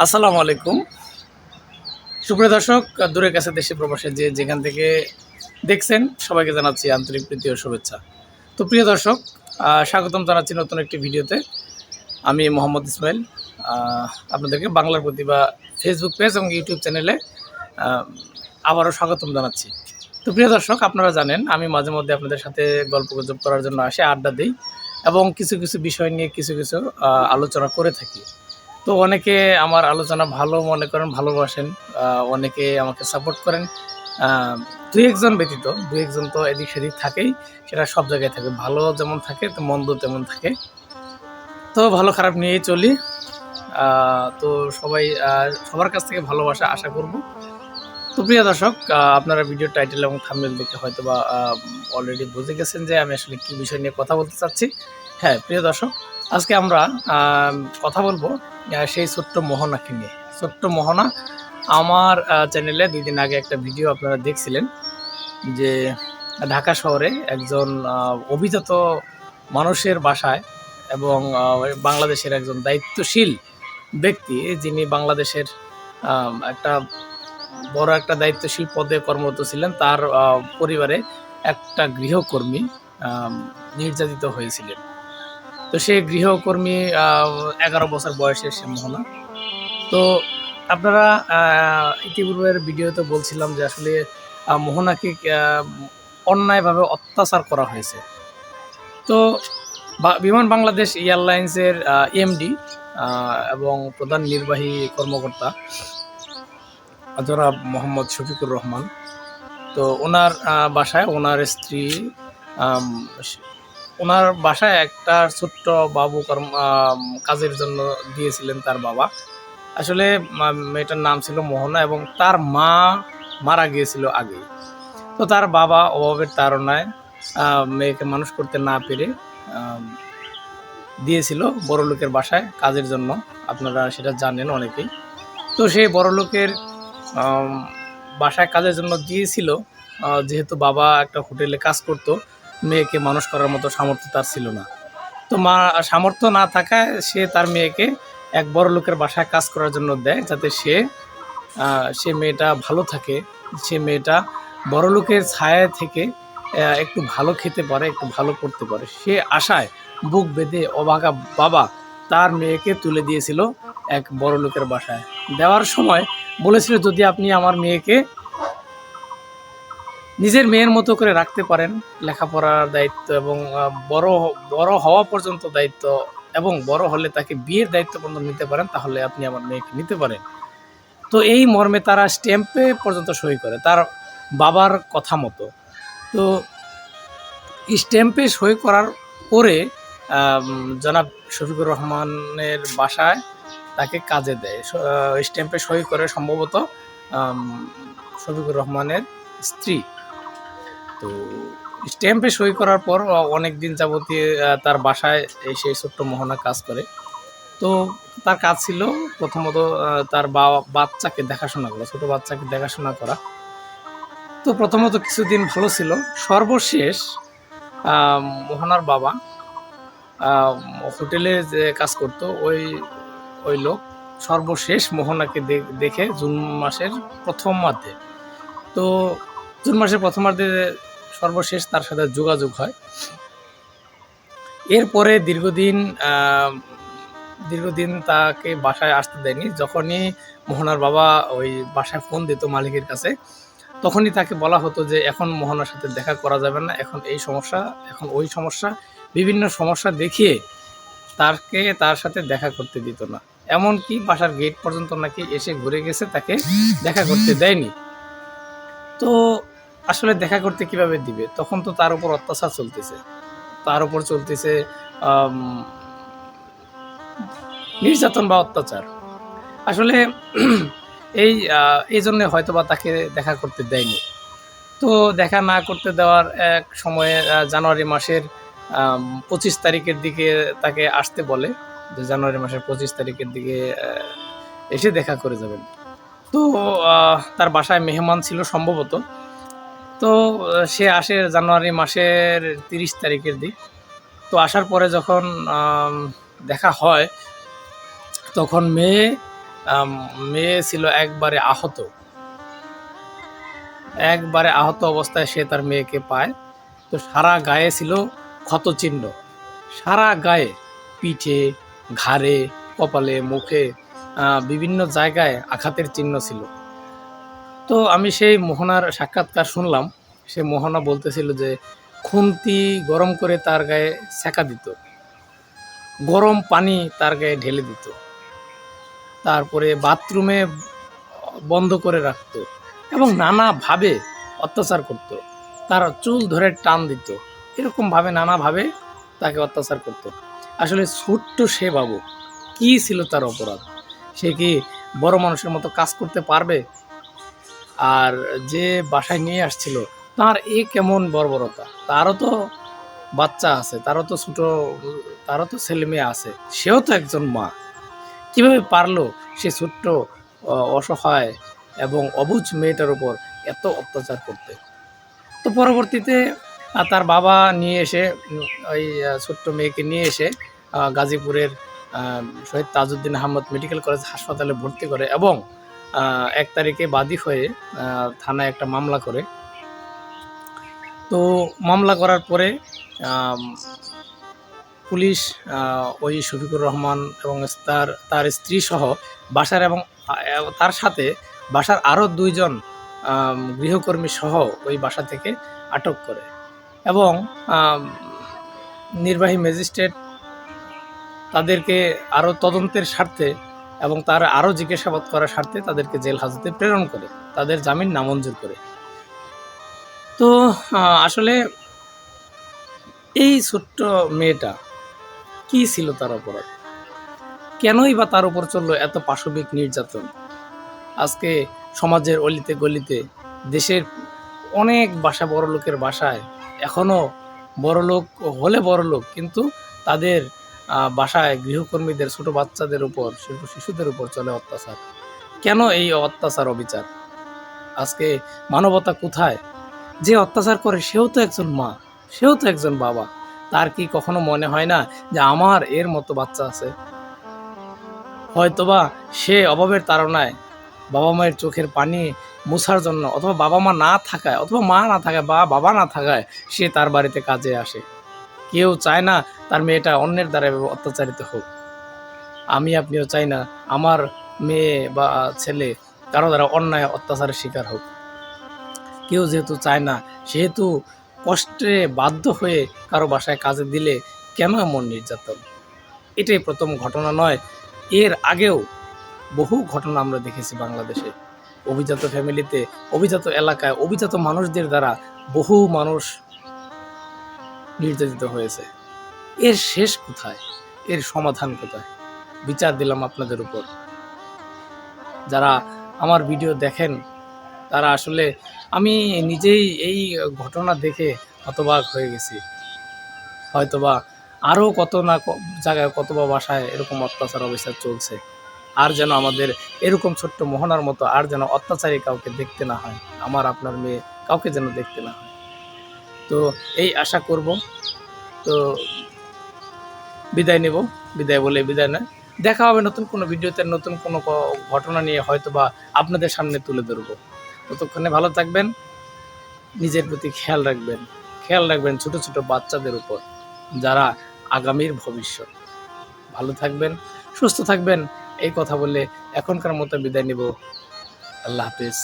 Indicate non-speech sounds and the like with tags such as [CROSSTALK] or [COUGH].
আসসালামু আলাইকুম। সুপ্রিয় দর্শক, দূরে কাছে দেশে প্রবাসে যে যেখান থেকে দেখছেন, সবাইকে জানাচ্ছি আন্তরিক প্রীতি ও শুভেচ্ছা। তো প্রিয় দর্শক স্বাগতম জানাচ্ছি নতুন একটি ভিডিওতে। আমি মোহাম্মদ ইসমাইল আপনাদেরকে বাংলার প্রতিভা ফেসবুক পেজ এবং ইউটিউব চ্যানেলে আবারও স্বাগতম জানাচ্ছি। তো প্রিয় দর্শক, আপনারা জানেন, আমি মাঝে মধ্যে আপনাদের সাথে গল্প গুজব করার জন্য আসে, আড্ডা দিই এবং কিছু কিছু বিষয় নিয়ে কিছু কিছু আলোচনা করে থাকি। তো অনেকে আমার আলোচনা ভালো মনে করেন, ভালোবাসেন অনেকে আমাকে সাপোর্ট করেন। দুই একজন ব্যতীত, দুই একজন তো এদিক সেদিক থাকেই, সেটা সব জায়গায় থাকে। ভালো যেমন থাকে, তো মন্দ তেমন থাকে। তো ভালো খারাপ নিয়েই চলি। তো সবাই সবার কাছ থেকে ভালোবাসা আশা করব। তো প্রিয় দর্শক আপনারা ভিডিও টাইটেল এবং থাম্বনেল দেখে হয়তো বা অলরেডি বুঝে গেছেন যে আমি আসলে কী বিষয় নিয়ে কথা বলতে চাচ্ছি। হ্যাঁ প্রিয় দর্শক, আজকে আমরা কথা বলব সেই ছোট্ট মোহনাকে নিয়ে। ছোট্ট মোহনা আমার চ্যানেলে দুই দিন আগে একটা ভিডিও আপনারা দেখছিলেন যে ঢাকা শহরে একজন অভিজাত মানুষের বাসায় এবং বাংলাদেশের একজন দায়িত্বশীল ব্যক্তি যিনি বাংলাদেশের একটা বড় একটা দায়িত্বশীল পদে কর্মরত ছিলেন, তার পরিবারে একটা গৃহকর্মী নির্যাতিত হয়েছিলেন। তো সেই গৃহকর্মী এগারো বছর বয়সের সে মোহনা তো আপনারা ইতিপূর্বের ভিডিওতে বলছিলাম যে আসলে মোহনাকে অন্যায়ভাবে অত্যাচার করা হয়েছে। তো বিমান বাংলাদেশ এয়ারলাইন্সের এমডি এবং প্রধান নির্বাহী কর্মকর্তা, জনাব মোহাম্মদ শফিকুর রহমান। তো ওনার বাসায় ওনার স্ত্রী ওনার বাসায় একটা ছোট্ট বাবু কর্ম কাজের জন্য দিয়েছিলেন তার বাবা। আসলে মেয়েটার নাম ছিল মোহনা এবং তার মা মারা গিয়েছিল আগে তো তার বাবা অভাবের তাড়নায় মেয়েকে মানুষ করতে না পেরে দিয়েছিল বড় লোকের বাসায় কাজের জন্য। আপনারা সেটা জানেন অনেকেই। তো সেই বড় লোকের বাসায় কাজের জন্য দিয়েছিল যেহেতু বাবা একটা হোটেলে কাজ করতো মেয়েকে মানুষ করার মতো সামর্থ্য তার ছিল না। তো মা, সামর্থ্য না থাকায় সে তার মেয়েকে এক বড় লোকের বাসায় কাজ করার জন্য দেয় যাতে সে সে মেয়েটা ভালো থাকে। সে মেয়েটা বড় লোকের ছায়া থেকে একটু ভালো খেতে পারে, একটু ভালো করতে পারে। সে আশায় বুক বেঁধে অবাগা বাবা তার মেয়েকে তুলে দিয়েছিল এক বড় লোকের বাসায়। দেওয়ার সময় বলেছিল, যদি আপনি আমার মেয়েকে নিজের মেয়ের মতো করে রাখতে পারেন লেখাপড়ার দায়িত্ব এবং বড় বড় হওয়া পর্যন্ত দায়িত্ব এবং বড় হলে তাকে বিয়ের দায়িত্ব পর্যন্ত নিতে পারেন, তাহলে আপনি আমার মেয়েকে নিতে পারেন। তো এই মর্মে তারা স্ট্যাম্পে পর্যন্ত সই করে, তার বাবার কথা মতো। তো স্ট্যাম্পে সই করার পরে জনাব শফিকুর রহমানের বাসায় তাকে কাজে দেয়। স্ট্যাম্পে সই করে সম্ভবত শফিকুর রহমানের স্ত্রী। তো স্ট্যাম্পে সই করার পর অনেক দিন যাবতীয় তার বাসায় এই সেই ছোট্ট মোহনা কাজ করে। তো তার কাজ ছিল প্রথমত তার বাবা বাচ্চাকে দেখাশোনা করা, ছোট বাচ্চাকে দেখাশোনা করা। তো প্রথমত কিছুদিন ভালো ছিল। সর্বশেষ মোহনার বাবা হোটেলে যে কাজ করতো, ওই ওই লোক সর্বশেষ মোহনাকে দেখে জুন মাসের প্রথম প্রথমার্ধে তো জুন মাসের প্রথমার্ধে সর্বশেষ তার সাথে যোগাযোগ হয়। এরপরে দীর্ঘদিন দীর্ঘদিন তাকে বাসায় আসতে দেয়নি। যখনই মোহনার বাবা ওই বাসায় ফোন দিত মালিকের কাছে, তখনই তাকে বলা হতো যে, এখন মোহনার সাথে দেখা করা যাবে না। এখন এই সমস্যা, এখন ওই সমস্যা। বিভিন্ন সমস্যা দেখিয়ে তাকে তার সাথে দেখা করতে দিত না। এমনকি বাসার গেট পর্যন্ত নাকি এসে ঘুরে গেছে, তাকে দেখা করতে দেয়নি। তো আসলে দেখা করতে কীভাবে দিবে? তখন তো তার উপর অত্যাচার চলতেছে। তার উপর চলতেছে নির্যাতন বা অত্যাচার। আসলে [CLEARS THROAT] এই এই জন্য হয়তো বা তাকে দেখা করতে দেয়নি। তো দেখা না করতে দেওয়ার এক সময়ে জানুয়ারি মাসের পঁচিশ তারিখের দিকে তাকে আসতে বলে যে জানুয়ারি মাসের পঁচিশ তারিখের দিকে এসে দেখা করে যাবেন। তো তার বাসায় মেহমান ছিল সম্ভবত। তো সে আসে জানুয়ারি মাসের তিরিশ তারিখের দিক। তো আসার পরে যখন দেখা হয়, তখন মেয়ে মেয়ে ছিল একবারে আহত। একবারে আহত অবস্থায় সে তার মেয়েকে পায়। তো সারা গায়ে ছিল ক্ষতচিহ্ন সারা গায়ে, পিঠে, ঘাড়ে, কপালে, মুখে বিভিন্ন জায়গায় আঘাতের চিহ্ন ছিল। তো আমি সেই মোহনার সাক্ষাৎকার শুনলাম। সে মোহনা বলতেছিল যে, খুন্তি গরম করে তার গায়ে সেকা দিত। গরম পানি তার গায়ে ঢেলে দিত। তারপরে বাথরুমে বন্ধ করে রাখতো এবং নানাভাবে অত্যাচার করত। তার চুল ধরে টান দিত। এরকমভাবে নানাভাবে তাকে অত্যাচার করত। আসলে ছোট্ট সে বাবু, কি ছিল তার অপরাধ? সে কি বড় মানুষের মতো কাজ করতে পারবে? আর যে বাসায় নিয়ে আসছিল, তার এ কেমন বর্বরতা? তারও তো বাচ্চা আছে, তারও তো ছোট, তারও তো ছেলে মেয়ে আছে, সেও তো একজন মা। কীভাবে পারল সে ছোট্ট অসহায় এবং অবুঝ মেয়েটার উপর এত অত্যাচার করতে? তো পরবর্তীতে তার বাবা নিয়ে এসে ওই ছোট্ট মেয়েকে নিয়ে এসে গাজীপুরের শহীদ তাজউদ্দিন আহমদ মেডিকেল কলেজ হাসপাতালে ভর্তি করে এবং এক তারিখে বাদী হয়ে থানায় একটা মামলা করে। তো মামলা করার পরে পুলিশ ওই শফিকুর রহমান এবং তার তার স্ত্রী সহ বাসার এবং তার সাথে বাসার আরও দুইজন গৃহকর্মী সহ ওই বাসা থেকে আটক করে এবং নির্বাহী ম্যাজিস্ট্রেট তাদেরকে আরও তদন্তের স্বার্থে এবং তার আরও জিজ্ঞাসাবাদ করার স্বার্থে তাদেরকে জেল হাজতে প্রেরণ করে, তাদের জামিন নামঞ্জুর করে। তো আসলে এই ছোট্ট মেয়েটা কি ছিল তার অপরাধ? কেনই বা তার উপর চলল এত পাশবিক নির্যাতন? আজকে সমাজের অলিতে গলিতে, দেশের অনেক বাসা বড় লোকের বাসায় এখনও বড় লোক হলে বড় লোক কিন্তু তাদের বাসায় গৃহকর্মীদের, ছোট বাচ্চাদের উপর, শিশু শিশুদের উপর চলে অত্যাচার। কেন এই অত্যাচার অবিচার? আজকে মানবতা কোথায়? যে অত্যাচার করে, সেও তো একজন মা, সেও তো একজন বাবা। তার কি কখনো মনে হয় না যে আমার এর মতো বাচ্চা আছে? হয়তোবা সে অভাবের তাড়নায় বাবা মায়ের চোখের পানি মোছার জন্য, অথবা বাবা মা না থাকায়, অথবা মা না থাকায় বা বাবা না থাকায় সে তার বাড়িতে কাজে আসে। কেউ চায় না তার মেয়েটা অন্যের দ্বারা অত্যাচারিত হোক। আমি আপনিও চাই না আমার মেয়ে বা ছেলে কারও দ্বারা অন্যায়, অত্যাচারের শিকার হোক। কেউ যেহেতু চায় না, সেহেতু কষ্টে বাধ্য হয়ে কারও বাসায় কাজে দিলে কেন এমন নির্যাতন? এটাই প্রথম ঘটনা নয়, এর আগেও বহু ঘটনা আমরা দেখেছি বাংলাদেশে। অভিজাত ফ্যামিলিতে অভিজাত এলাকায়, অভিজাত মানুষদের দ্বারা বহু মানুষ নির্যাতিত হয়েছে। এর শেষ কোথায়? এর সমাধান কোথায়? বিচার দিলাম আপনাদের উপর। যারা আমার ভিডিও দেখেন, তারা আসলে আমি নিজেই এই ঘটনা দেখে হতবাক হয়ে গেছি। হয়তোবা আরও কত না জায়গায় কত বা বাসায় এরকম অত্যাচার, অবিচার চলছে। আর যেন আমাদের এরকম ছোট্ট মোহনার মতো আর যেন অত্যাচারী কাউকে দেখতে না হয়, আমার, আপনার মেয়ে কাউকে যেন দেখতে না হয়। তো এই আশা করব। তো বিদায় নেব। বিদায় বলে বিদায় নয়। দেখা হবে নতুন কোনো ভিডিওতে, নতুন কোনো ঘটনা নিয়ে হয়তো বা আপনাদের সামনে তুলে ধরবো। ততক্ষণে ভালো থাকবেন, নিজের প্রতি খেয়াল রাখবেন। খেয়াল রাখবেন ছোট ছোট বাচ্চাদের উপর, যারা আগামীর ভবিষ্যৎ। ভালো থাকবেন, সুস্থ থাকবেন, এই কথা বলে এখনকার মতো বিদায় নিব। আল্লাহ হাফিজ।